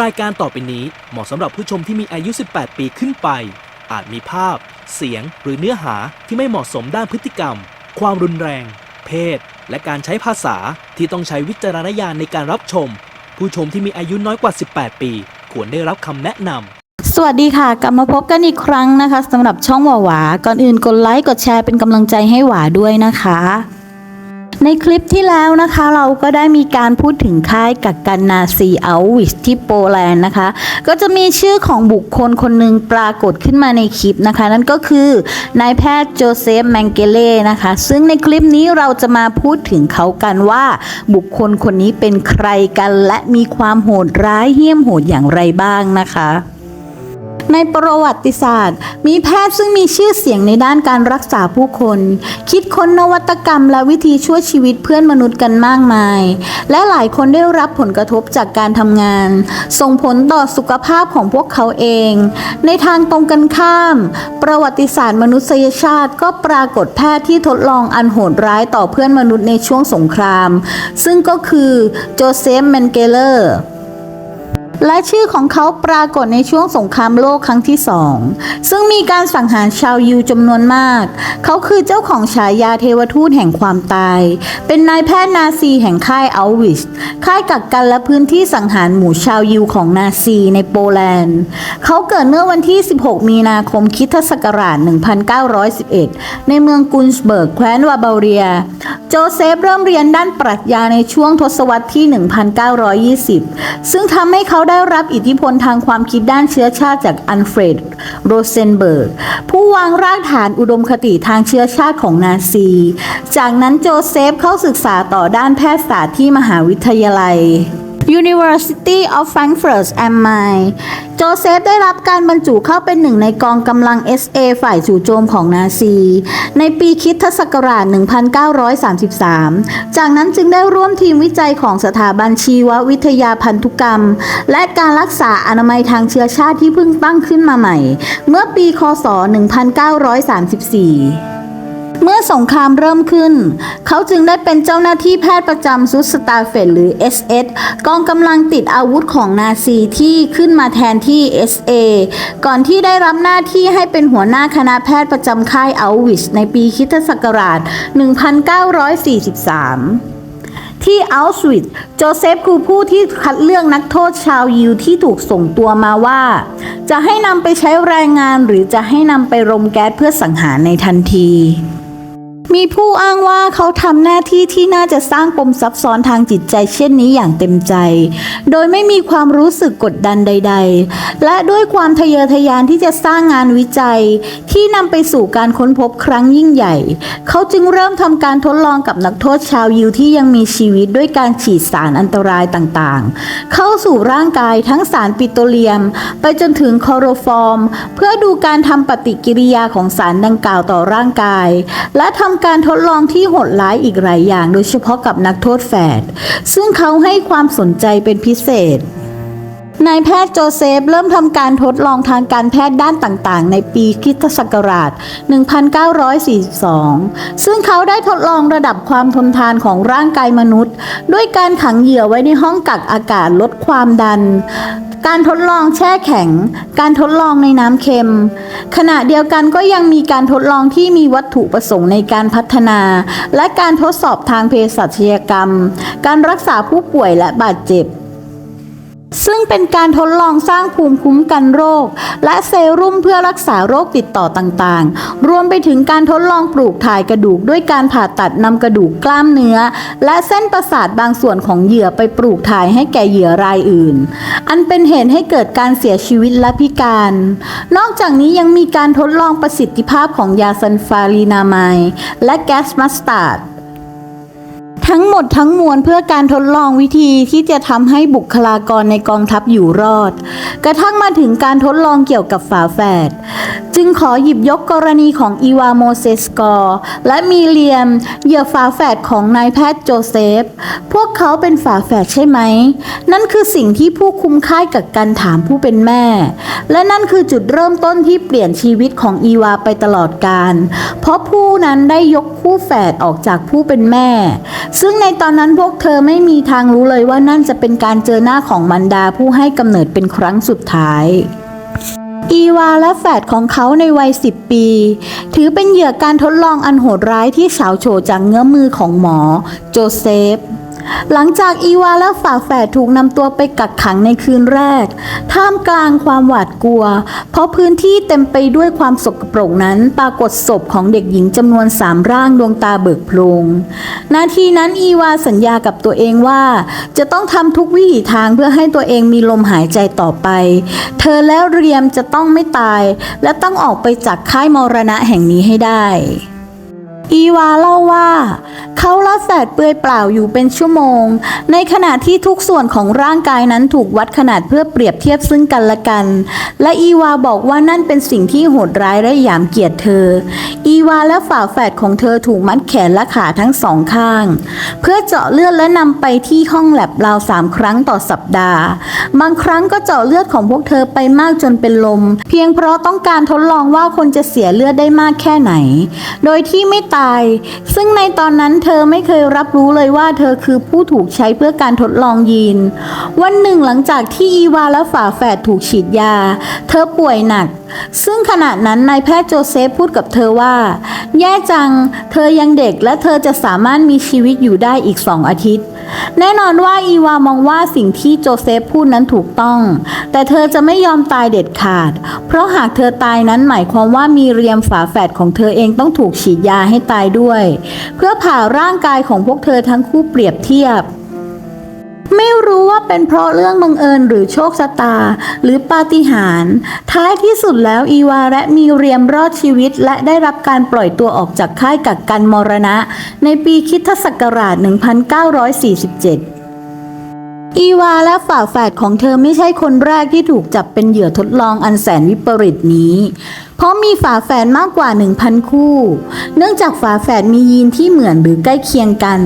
รายการต่อไปนี้เหมาะสำหรับผู้ชมที่มีอายุ 18 ปีขึ้นไป อาจมีภาพ เสียง หรือเนื้อหาที่ไม่เหมาะสมด้านพฤติกรรม ความรุนแรง เพศ และการใช้ภาษาที่ต้องใช้วิจารณญาณในการรับชม ผู้ชมที่มีอายุน้อยกว่า 18 ปี ควรได้รับคำแนะนำ สวัสดีค่ะ กลับมาพบกันอีกครั้งนะคะสำหรับช่องหวาหวา ก่อนอื่นกดไลค์กดแชร์เป็นกำลังใจให้หวาด้วยนะคะ ในคลิปที่แล้วนะคะเราก็ได้มีการพูดถึงค่ายกักกันนาซีอัลวิชที่โปแลนด์นะคะ ก็จะมีชื่อของบุคคลคนหนึ่งปรากฏขึ้นมาในคลิปนะคะ นั่นก็คือนายแพทย์โจเซฟแมงเกเล่นะคะ ซึ่งในคลิปนี้เราจะมาพูดถึงเขากันว่าบุคคลคนนี้เป็นใครกันและมีความโหดร้ายเหี้ยมโหดอย่างไรบ้างนะคะ ในประวัติศาสตร์ มีแพทย์ซึ่งมีชื่อเสียงในด้านการรักษาผู้คน คิดค้นนวัตกรรมและวิธีช่วยชีวิตเพื่อนมนุษย์กันมากมาย และหลายคนได้รับผลกระทบจากการทำงาน ส่งผลต่อสุขภาพของพวกเขาเอง ในทางตรงกันข้าม ประวัติศาสตร์มนุษยชาติ ก็ปรากฏแพทย์ที่ทดลองอันโหดร้ายต่อเพื่อนมนุษย์ในช่วงสงคราม ซึ่งก็คือโจเซฟเมนเกเลอร์ และชื่อของเขาปรากฏในช่วงสงครามโลกครั้งที่สองซึ่งมีการสังหารชาวยิวจำนวนมาก เขาคือเจ้าของฉายาเทวทูตแห่งความตาย เป็นนายแพทย์นาซีแห่งค่ายอัลวิชค่ายกักกันและพื้นที่สังหารหมู่ชาวยิวของนาซีในโปแลนด์ เขาเกิดเมื่อวันที่ 16 มีนาคมคริสตศักราช 1911 ในเมืองกุนสเบิร์กแคว้นวาบาเรีย โจเซฟเริ่มเรียนด้านปรัชญาในช่วงทศวรรษที่ 1920 ซึ่งทำให้เขาได้รับอิทธิพลทางความคิดด้านเชื้อชาติจากอันเฟรด โรเซนเบิร์ก ผู้วางรากฐานอุดมคติทางเชื้อชาติของนาซี จากนั้นโจเซฟเข้าศึกษาต่อด้านแพทยศาสตร์ที่มหาวิทยาลัย University of Frankfurt am Main โจเซฟได้รับการบรรจุเข้าเป็นหนึ่งในกองกำลัง SA ฝ่ายจู่โจมของนาซี ในปีคิดทศักราช 1933 จากนั้นจึงได้ร่วมทีมวิจัยของสถาบันชีววิทยาพันธุกรรม และการรักษาอนามัยทางเชื้อชาติที่เพิ่งตั้งขึ้นมาใหม่ เมื่อปี คศ 1934 เมื่อสงครามเริ่มขึ้น เขาจึงได้เป็นเจ้าหน้าที่แพทย์ประจำซุสตาเฟตหรือ SS กองกำลังติดอาวุธของนาซีที่ขึ้นมาแทนที่ SA ก่อนที่ได้รับหน้าที่ให้เป็นหัวหน้าคณะแพทย์ประจำค่ายอัลวิชในปีคริสตศักราช 1943ที่อัลสวิตโจเซฟคือผู้ที่คัดเลือกนักโทษชาวยิวที่ถูกส่งตัวมาว่า จะให้นำไปใช้แรงงานหรือจะให้นำไปรมแก๊สเพื่อสังหารในทันที มีผู้อ้างว่าเขาทำหน้าที่ที่น่าจะสร้างปมซับซ้อนทางจิตใจเช่นนี้อย่างเต็มใจ โดยไม่มีความรู้สึกกดดันใด ๆ และด้วยความทะเยอทะยานที่จะสร้างงานวิจัย ที่นำไปสู่การค้นพบครั้งยิ่งใหญ่ เขาจึงเริ่มทำการทดลองกับนักโทษชาวยิวที่ยังมีชีวิตด้วยการฉีดสารอันตรายต่างๆ เข้าสู่ร่างกายทั้งสารปิโตรเลียม ไปจนถึงคอโรฟอร์ม เพื่อดูการทำปฏิกิริยาของสารดังกล่าวต่อร่างกาย และทำการทดลองที่โหดร้ายอีกหลายอย่างโดยเฉพาะกับนักโทษแฝดซึ่งเขาให้ความสนใจเป็นพิเศษ นายแพทย์โจเซฟเริ่มทำการทดลองทางการแพทย์ด้านต่างๆ ในปีคริสตศักราช 1942 ซึ่งเขาได้ทดลองระดับความทนทานของร่างกายมนุษย์ ด้วยการขังเหยื่อไว้ในห้องกักอากาศลดความดัน การทดลองแช่แข็ง การทดลองในน้ำเค็ม ขณะเดียวกันก็ยังมีการทดลองที่มีวัตถุประสงค์ในการพัฒนา และการทดสอบทางเภสัชกรรม การรักษาผู้ป่วยและบาดเจ็บ ซึ่งเป็นการทดลองสร้างภูมิคุ้มกันโรค และเซรุ่มเพื่อรักษาโรคติดต่อต่างๆ รวมไปถึงการทดลองปลูกถ่ายกระดูกด้วยการผ่าตัดนำกระดูกกล้ามเนื้อ และเส้นประสาทบางส่วนของเหยื่อไปปลูกถ่ายให้แก่เหยื่อรายอื่น อันเป็นเหตุให้เกิดการเสียชีวิตและพิการ นอกจากนี้ยังมีการทดลองประสิทธิภาพของยาซันฟารีนามายและแก๊สมัสตาร์ด ทั้งหมดทั้งมวลเพื่อการทดลองวิธีที่จะทำให้บุคลากรในกองทัพอยู่รอด กระทั่งมาถึงการทดลองเกี่ยวกับฝาแฝด จึงขอหยิบยกกรณีของอีวาโมเซสกอร์และมีเลียมเหยื่อฝาแฝดของนายแพทย์โจเซฟ พวกเขาเป็นฝาแฝดใช่ไหม นั่นคือสิ่งที่ผู้คุมค่ายกักกันถามผู้เป็นแม่ และนั่นคือจุดเริ่มต้นที่เปลี่ยนชีวิตของอีวาไปตลอดกาลเพราะผู้นั้นได้ยกคู่แฝดออกจากผู้เป็นแม่ซึ่งในตอนนั้นพวกเธอไม่มีทางรู้เลยว่านั่นจะเป็นการเจอหน้าของมันดาผู้ให้กำเนิดเป็นครั้งสุดท้ายอีวาและแฝดของเขาในวัย 10 ปี ถือเป็นเหยื่อการทดลองอันโหดร้ายที่สาวโฉจากเงื้อมือของหมอ โจเซฟ หลังจากอีวาและฝาแฝดถูกนำตัวไปกักขังในคืนแรก ท่ามกลางความหวาดกลัว เพราะพื้นที่เต็มไปด้วยความสกปรกนั้น ปรากฏศพของเด็กหญิงจำนวนสามร่างดวงตาเบิกโพลงนาทีนั้นอีวาสัญญากับตัวเองว่า จะต้องทำทุกวิถีทางเพื่อให้ตัวเองมีลมหายใจต่อไป เธอและเรียมจะต้องไม่ตาย และต้องออกไปจากค่ายมรณะแห่งนี้ให้ได้ อีวาเล่าว่า เขาละแฝดเปลือยเปล่าอยู่เป็นชั่วโมง ในขณะที่ทุกส่วนของร่างกายนั้นถูกวัดขนาดเพื่อเปรียบเทียบซึ่งกันและกัน และอีวาบอกว่านั่นเป็นสิ่งที่โหดร้ายและหยามเกียรติเธอ อีวาและฝาแฝดของเธอถูกมัดแขนและขาทั้งสองข้าง เพื่อเจาะเลือดและนำไปที่ห้องแลบราวสามครั้งต่อสัปดาห์ บางครั้งก็เจาะเลือดของพวกเธอไปมากจนเป็นลม เพียงเพราะต้องการทดลองว่าคนจะเสียเลือดได้มากแค่ไหน โดยที่ไม่ตาย ซึ่งในตอนนั้นเธอไม่เคยรับรู้เลยว่าเธอคือผู้ถูกใช้เพื่อการทดลองยีน วันหนึ่งหลังจากที่อีวาและฝาแฝดถูกฉีดยา เธอป่วยหนัก ซึ่งขณะนั้นนายแพทย์โจเซฟพูดกับเธอว่า แย่จัง เธอยังเด็กและเธอจะสามารถมีชีวิตอยู่ได้อีกสองอาทิตย์ แน่นอนว่าอีวามองว่าสิ่งที่โจเซฟพูดนั้นถูกต้อง แต่เธอจะไม่ยอมตายเด็ดขาด เพราะหากเธอตายนั้นหมายความว่ามีเรียมฝาแฝดของเธอเองต้องถูกฉีดยาให้ตายด้วย เพื่อผ่าร่างกายของพวกเธอทั้งคู่เปรียบเทียบ ไม่รู้ว่าเป็นเพราะเรื่องบังเอิญหรือโชคชะตา หรือปาฏิหาริย์ท้ายที่สุดแล้วอีวาและมีเรียมรอดชีวิต และได้รับการปล่อยตัวออกจากค่ายกักกันมรณะ ในปีคริสตศักราช 1947อีวาและฝาแฝดของเธอไม่ใช่คนแรกที่ถูกจับเป็นเหยื่อทดลองอันแสนวิปริตนี้ เพราะมีฝาแฝดมากกว่า 1,000 คู่ เนื่องจากฝาแฝดมียีนที่เหมือนหรือใกล้เคียงกัน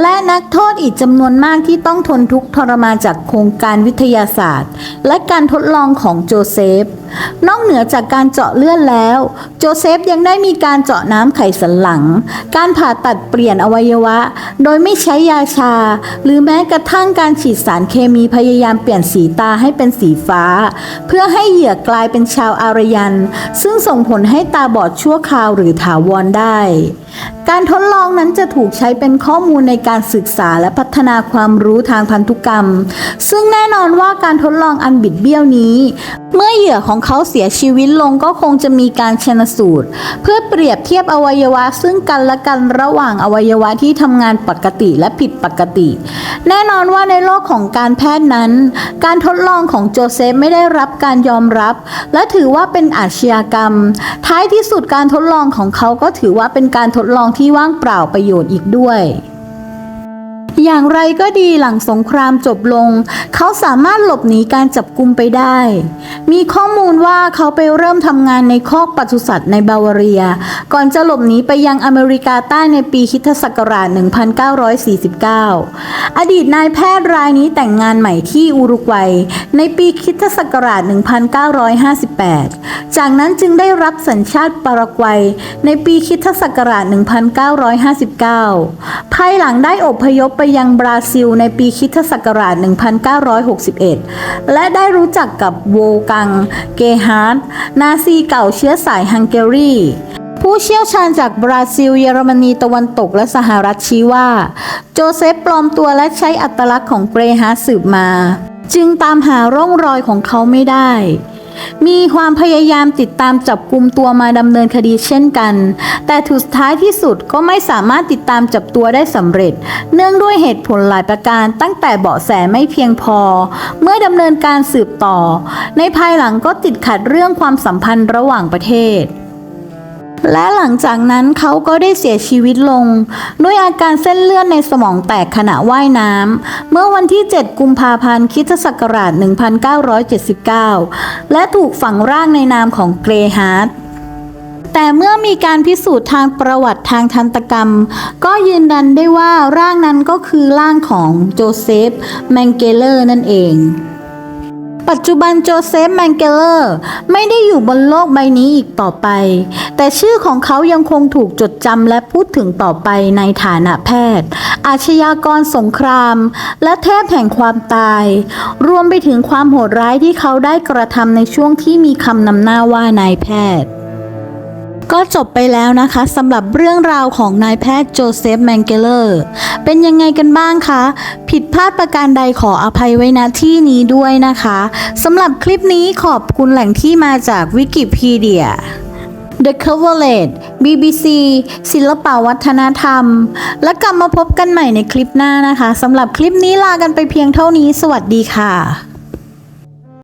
และนักโทษอีกจำนวนมากที่ต้องทนทุกข์ทรมานจากโครงการวิทยาศาสตร์ และการทดลองของโจเซฟ นอกเหนือจากการเจาะเลือดแล้ว โจเซฟยังได้มีการเจาะน้ำไขสันหลัง การผ่าตัดเปลี่ยนอวัยวะ โดยไม่ใช้ยาชา หรือแม้กระทั่งการฉีดสารเคมีพยายามเปลี่ยนสีตาให้เป็นสีฟ้า เพื่อให้เหยื่อกลายเป็นชาวอารยันซึ่ง่งส่งผลให้ตาบอดชั่วคราวหรือถาวรได้ การทดลองนั้นจะถูกใช้เป็นข้อมูลในการศึกษาและพัฒนาความรู้ทางพันธุกรรม ซึ่งแน่นอนว่าการทดลองอันบิดเบี้ยวนี้ เมื่อเหยื่อของเขาเสียชีวิตลงก็คงจะมีการชนสูตร เพื่อเปรียบเทียบอวัยวะซึ่งกันและกันระหว่างอวัยวะที่ทำงานปกติและผิดปกติ แน่นอนว่าในโลกของการแพทย์นั้น การทดลองของโจเซฟไม่ได้รับการยอมรับ และถือว่าเป็นอาชญากรรม ท้ายที่สุดการทดลองของเขาก็ถือว่าเป็นการทดลองที่ว่างเปล่าประโยชน์อีกด้วย อย่างไรก็ดีหลังสงครามจบลง เขาสามารถหลบหนีการจับกุมไปได้ มีข้อมูลว่าเขาไปเริ่มทำงานในคอกปศุสัตว์ในบาวาเรีย ก่อนจะหลบหนีไปยังอเมริกาใต้ในปีคริสตศักราช 1949 อดีตนายแพทย์รายนี้แต่งงานใหม่ที่อุรุกวัย ในปีคริสตศักราช 1958 จากนั้นจึงได้รับสัญชาติปารากวัย ในปีคริสตศักราช 1959 ภายหลังได้อพยพไปไปยังบราซิลในปีคริสตศักราช 1961 และได้รู้จักกับโวกัง เกฮาร์ดนาซีเก่าเชื้อสายฮังการีผู้เชี่ยวชาญจากบราซิล เยอรมนีตะวันตกและสหรัฐชี้ว่า โจเซฟปลอมตัวและใช้อัตลักษณ์ของเกรฮาร์สืบมา จึงตามหาร่องรอยของเขาไม่ได้ มีความพยายามติดตามจับกลุ่มตัวมาดำเนินคดีเช่นกัน แต่ถูกสุดท้ายที่สุดก็ไม่สามารถติดตามจับตัวได้สำเร็จ เนื่องด้วยเหตุผลหลายประการตั้งแต่เบาะแสไม่เพียงพอ เมื่อดำเนินการสืบต่อ ในภายหลังก็ติดขัดเรื่องความสัมพันธ์ระหว่างประเทศ และหลังจากนั้นเขาก็ได้เสียชีวิตลง ด้วยอาการเส้นเลือดในสมองแตกขณะว่ายน้ำเมื่อวันที่ 7 กุมภาพันธ์คิศักราช 1979 และถูกฝังร่างในนามของเกรฮาร์ดแต่เมื่อมีการพิสูจน์ทางประวัติทางทันตกรรม ก็ยืนยันได้ว่าร่างนั้นก็คือร่างของโจเซฟแมงเกเลอร์นั่นเอง ปัจจุบันโจเซฟแมนเกเลอร์ไม่ได้อยู่บนโลกใบนี้อีกต่อไป แต่ชื่อของเขายังคงถูกจดจำและพูดถึงต่อไปในฐานะแพทย์ อาชญากรสงคราม และเทพแห่งความตาย รวมไปถึงความโหดร้ายที่เขาได้กระทำในช่วงที่มีคำนำหน้าว่านายแพทย์ ก็จบไปแล้วนะคะสำหรับเรื่องราวของนายแพทย์โจเซฟแมงเกเลอร์เป็นยังไงกันบ้างคะ ผิดพลาดประการใดขออภัยไว้ณที่นี้ด้วยนะคะสำหรับคลิปนี้ขอบคุณแหล่งที่มาจากวิกิพีเดีย The Coverlet BBC ศิลปวัฒนธรรม และกลับมาพบกันใหม่ในคลิปหน้านะคะสำหรับคลิปนี้ลากันไปเพียงเท่านี้ สวัสดีค่ะ